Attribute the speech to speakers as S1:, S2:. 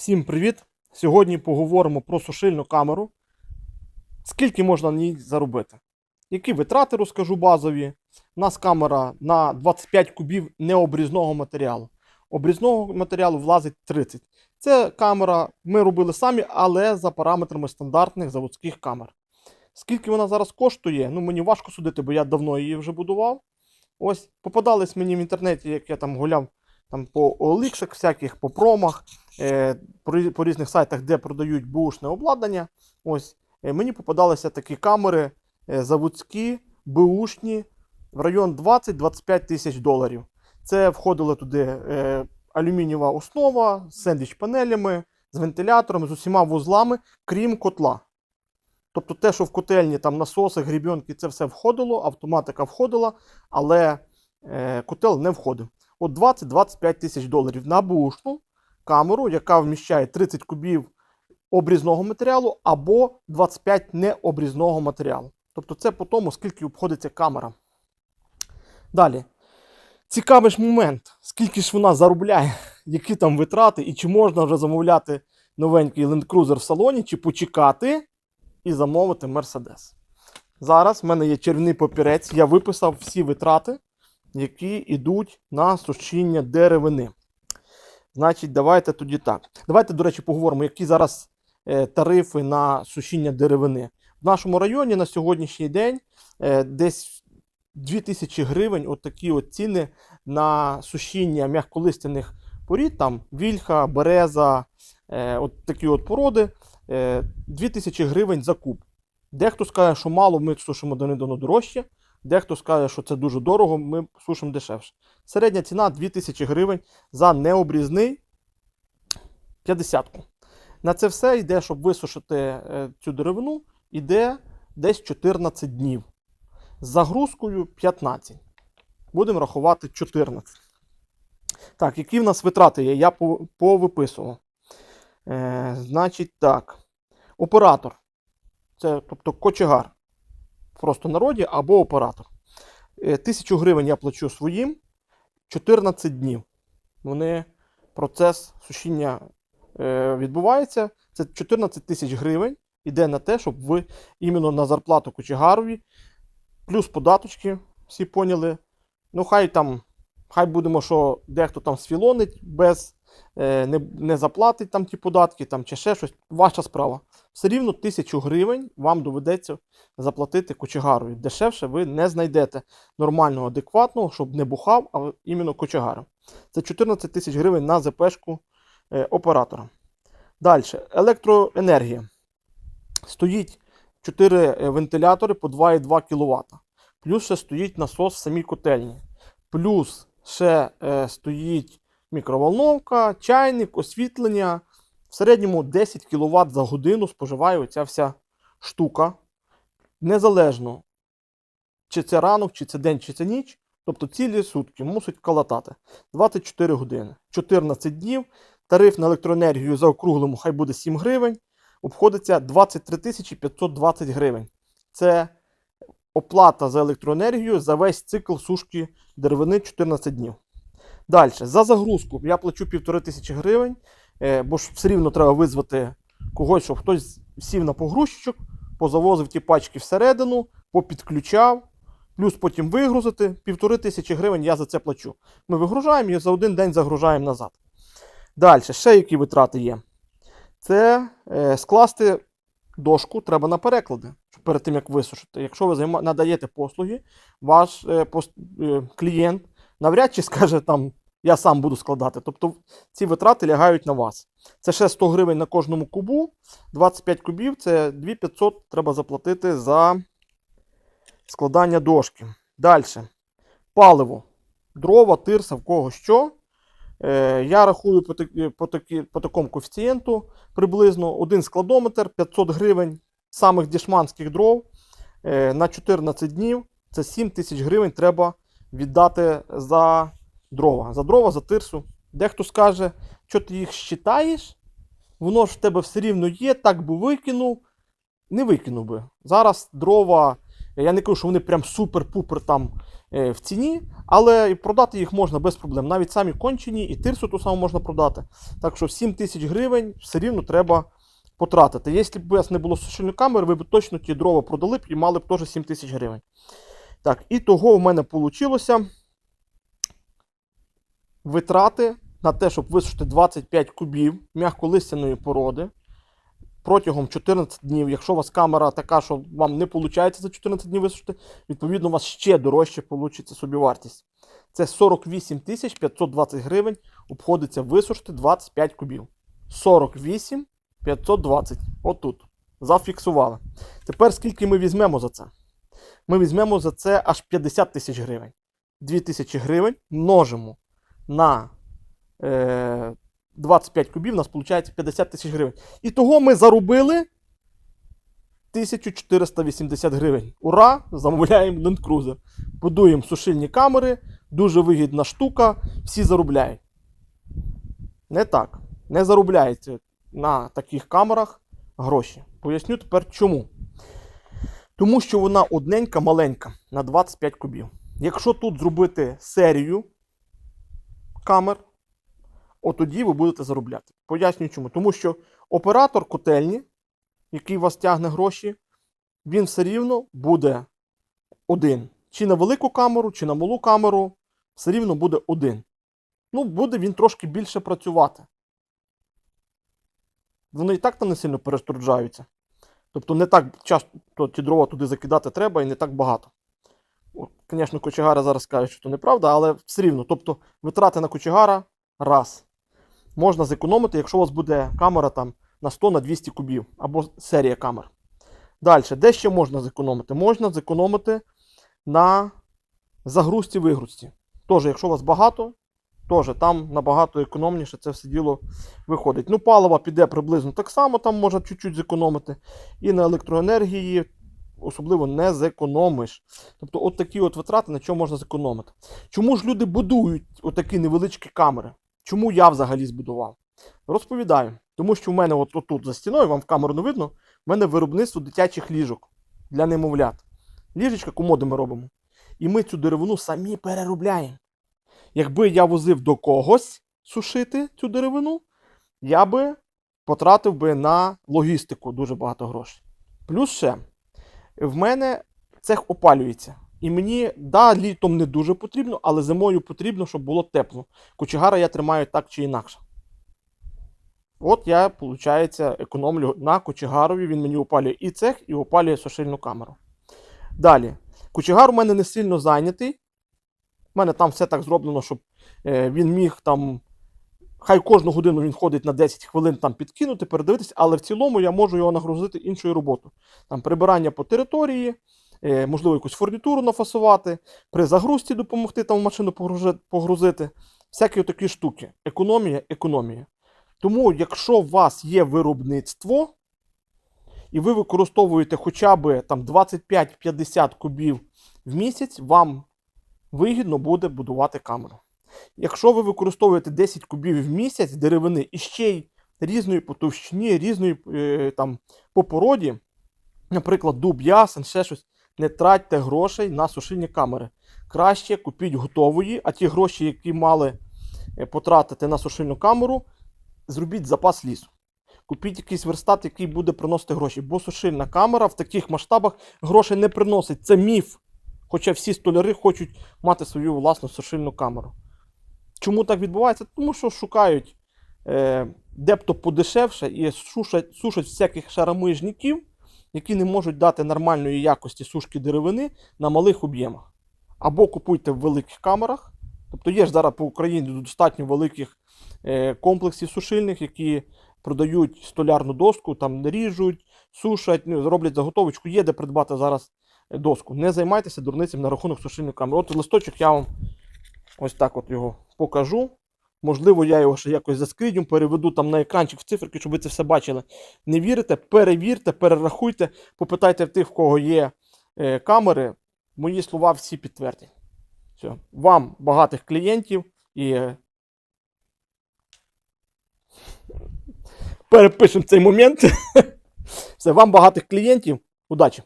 S1: Всім привіт! Сьогодні поговоримо про сушильну камеру. Скільки можна на ній заробити? Які витрати розкажу базові. У нас камера на 25 кубів необрізного матеріалу. Обрізного матеріалу влазить 30. Це камера ми робили самі, але за параметрами стандартних заводських камер. Скільки вона зараз коштує? Ну, мені важко судити, бо я давно її вже будував. Ось попадались мені в інтернеті, як я там гуляв там, по OLX всяких, по промах, е, по, різних сайтах, де продають бушне обладнання. Ось е, мені попадалися такі камери е, заводські, бушні, в район 20-25 тисяч доларів. Це входило туди алюмінієва основа з сендвіч-панелями, з вентилятором, з усіма вузлами, крім котла. Тобто те, що в котельні там насоси, грібінки, це все входило, автоматика входила, але котел не входив. От 20-25 тисяч доларів на бушну камеру, яка вміщає 30 кубів обрізного матеріалу або 25 необрізного матеріалу. Тобто це по тому, скільки обходиться камера. Далі. Цікавий ж момент, скільки ж вона заробляє, які там витрати, і чи можна вже замовляти новенький Land Cruiser в салоні, чи почекати і замовити Mercedes. Зараз в мене є червний папірець, я виписав всі витрати, які йдуть на сушіння деревини. Значить, давайте тоді так. Давайте, до речі, поговоримо, які зараз е, тарифи на сушіння деревини. В нашому районі на сьогоднішній день е, десь 2000 гривень от такі от ціни на сушіння м'яколистяних порід, там вільха, береза, е, от такі от породи. Е, 2000 гривень за куб. Дехто скаже, що мало, ми сушимо донедавно дорожче. Дехто скаже, що це дуже дорого, ми сушимо дешевше. Середня ціна 2000 гривень за необрізний 50. На це все йде, щоб висушити е, цю деревину, йде десь 14 днів. З загрузкою 15. Будемо рахувати 14. Так, які в нас витрати є? Я повиписував. Е, значить так. Оператор. Це тобто кочегар. Просто народі або оператор. Е, Тисячу гривень я плачу своїм 14 днів. Вони процес сушіння е, відбувається. Це 14 тисяч гривень іде на те, щоб ви іменно на зарплату кочегарові, плюс податочки, всі поняли. Ну, хай там, хай будемо, що дехто там сфілонить без не, не заплатить там ті податки там, чи ще щось. Ваша справа. Все рівно тисячу гривень вам доведеться заплатити кочегарові. Дешевше ви не знайдете нормального, адекватного, щоб не бухав, а іменно кочегара. Це 14 тисяч гривень на ЗПшку е, оператора. Далі, електроенергія. Стоїть 4 вентилятори по 2,2 кВт. Плюс ще стоїть насос в самій котельні. Плюс ще е, стоїть мікроволновка, чайник, освітлення. В середньому 10 кВт за годину споживає оця вся штука. Незалежно, чи це ранок, чи це день, чи це ніч. Тобто цілі сутки мусить калатати 24 години, 14 днів. Тариф на електроенергію за округлому хай буде 7 гривень. Обходиться 23 тисячі 520 гривень. Це оплата за електроенергію за весь цикл сушки деревини 14 днів. Далі, за загрузку я плачу 1500 тисячі гривень, е, бо ж все рівно треба визвати когось, щоб хтось сів на погрузчик, позавозив ті пачки всередину, попідключав, плюс потім вигрузити. Півтори тисячі гривень я за це плачу. Ми вигружаємо і за один день загружаємо назад. Далі, ще які витрати є. Це е, скласти дошку треба на переклади перед тим, як висушити. Якщо ви надаєте послуги, ваш е, пос- е, клієнт навряд чи скаже там. Я сам буду складати. Тобто ці витрати лягають на вас. Це ще 100 гривень на кожному кубу. 25 кубів це 2500 треба заплатити за складання дошки. Далі. Паливо. Дрова, тирса, в кого що. Е, я рахую по, по, такі, по такому коефіцієнту приблизно один складометр 500 гривень самих дішманських дров е, на 14 днів. Це 7 тисяч гривень треба віддати за дрова. За дрова, за тирсу. Дехто скаже, що ти їх считаєш, воно ж в тебе все рівно є, так би викинув. Не викинув би. Зараз дрова, я не кажу, що вони прям супер-пупер там е, в ціні, але продати їх можна без проблем. Навіть самі кончені і тирсу ту саму можна продати. Так що 7 тисяч гривень все рівно треба потратити. Якщо б у вас не було сушильної камери, ви б точно ті дрова продали б і мали б теж 7 тисяч гривень. Так, і того в мене вийшло витрати на те, щоб висушити 25 кубів м'яколистяної породи протягом 14 днів. Якщо у вас камера така, що вам не виходить за 14 днів висушити, відповідно, у вас ще дорожче вийде собівартість. Це 48 тисяч 520 гривень обходиться висушити 25 кубів. 48 520. Отут. Зафіксували. Тепер скільки ми візьмемо за це? Ми візьмемо за це аж 50 тисяч гривень. 2 тисячі гривень множимо на е, 25 кубів, у нас виходить 50 тисяч гривень. І того ми заробили 1480 гривень. Ура! Замовляємо Land Cruiser. Будуємо сушильні камери, дуже вигідна штука, всі заробляють. Не так. Не заробляється на таких камерах гроші. Поясню тепер чому. Тому що вона одненька, маленька на 25 кубів. Якщо тут зробити серію камер, от тоді ви будете заробляти. Пояснюю чому. Тому що оператор котельні, який вас тягне гроші, він все рівно буде один. Чи на велику камеру, чи на малу камеру, все рівно буде один. Ну, буде він трошки більше працювати. Вони і так там не сильно переструджаються. Тобто не так часто ті дрова туди закидати треба і не так багато. Звісно, кочегара зараз кажуть, що це неправда, але все рівно. Тобто витрати на кочегара раз. Можна зекономити, якщо у вас буде камера там на 100 на 200 кубів або серія камер. Далі, де ще можна зекономити? Можна зекономити на загрузці-вигрузці. Тож, якщо у вас багато, теж там набагато економніше це все діло виходить. Ну, паливо піде приблизно так само, там можна чуть-чуть зекономити. І на електроенергії особливо не зекономиш. Тобто, от такі от витрати, на чому можна зекономити. Чому ж люди будують отакі невеличкі камери? Чому я взагалі збудував? Розповідаю. Тому що в мене от тут за стіною, вам в камеру не видно, в мене виробництво дитячих ліжок для немовлят. Ліжечка комоди ми робимо. І ми цю деревину самі переробляємо. Якби я возив до когось сушити цю деревину, я би потратив би на логістику дуже багато грошей. Плюс ще, в мене цех опалюється. І мені, да, літом не дуже потрібно, але зимою потрібно, щоб було тепло. Кочегара я тримаю так чи інакше. От я, виходить, економлю на кочегарові, він мені опалює і цех, і опалює сушильну камеру. Далі. Кочегар у мене не сильно зайнятий. У мене там все так зроблено, щоб е, він міг там. Хай кожну годину він ходить на 10 хвилин там підкинути, передивитися, але в цілому я можу його нагрузити іншою роботою. Там прибирання по території, е, можливо, якусь фурнітуру нафасувати, при загрузці допомогти там машину погрузити. Всякі такі штуки. Економія, економія. Тому, якщо у вас є виробництво, і ви використовуєте хоча б там 25-50 кубів в місяць, вам вигідно буде будувати камеру. Якщо ви використовуєте 10 кубів в місяць деревини і ще й різної по товщині, різної е, там по породі, наприклад, дуб, ясен, ще щось, не тратьте грошей на сушильні камери. Краще купіть готової, а ті гроші, які мали е, потратити на сушильну камеру, зробіть запас лісу. Купіть якийсь верстат, який буде приносити гроші. Бо сушильна камера в таких масштабах грошей не приносить. Це міф. Хоча всі столяри хочуть мати свою власну сушильну камеру. Чому так відбувається? Тому що шукають е, дебто подешевше і сушать, сушать всяких шаромижників, які не можуть дати нормальної якості сушки деревини на малих об'ємах. Або купуйте в великих камерах. Тобто є ж зараз по Україні достатньо великих е, комплексів сушильних, які продають столярну доску, там ріжуть, сушать, ну, роблять заготовочку, є де придбати зараз е, доску. Не займайтеся дурницям на рахунок сушильної камери. От листочок я вам ось так от його покажу. Можливо, я його ще якось заскрідю, переведу там на екранчик в циферки, щоб ви це все бачили. Не вірите, перевірте, перерахуйте, попитайте в тих, в кого є е, камери. Мої слова всі підтвердять. Все. Вам багатих клієнтів і. е, Перепишемо цей момент. Все, вам багатих клієнтів. Удачі!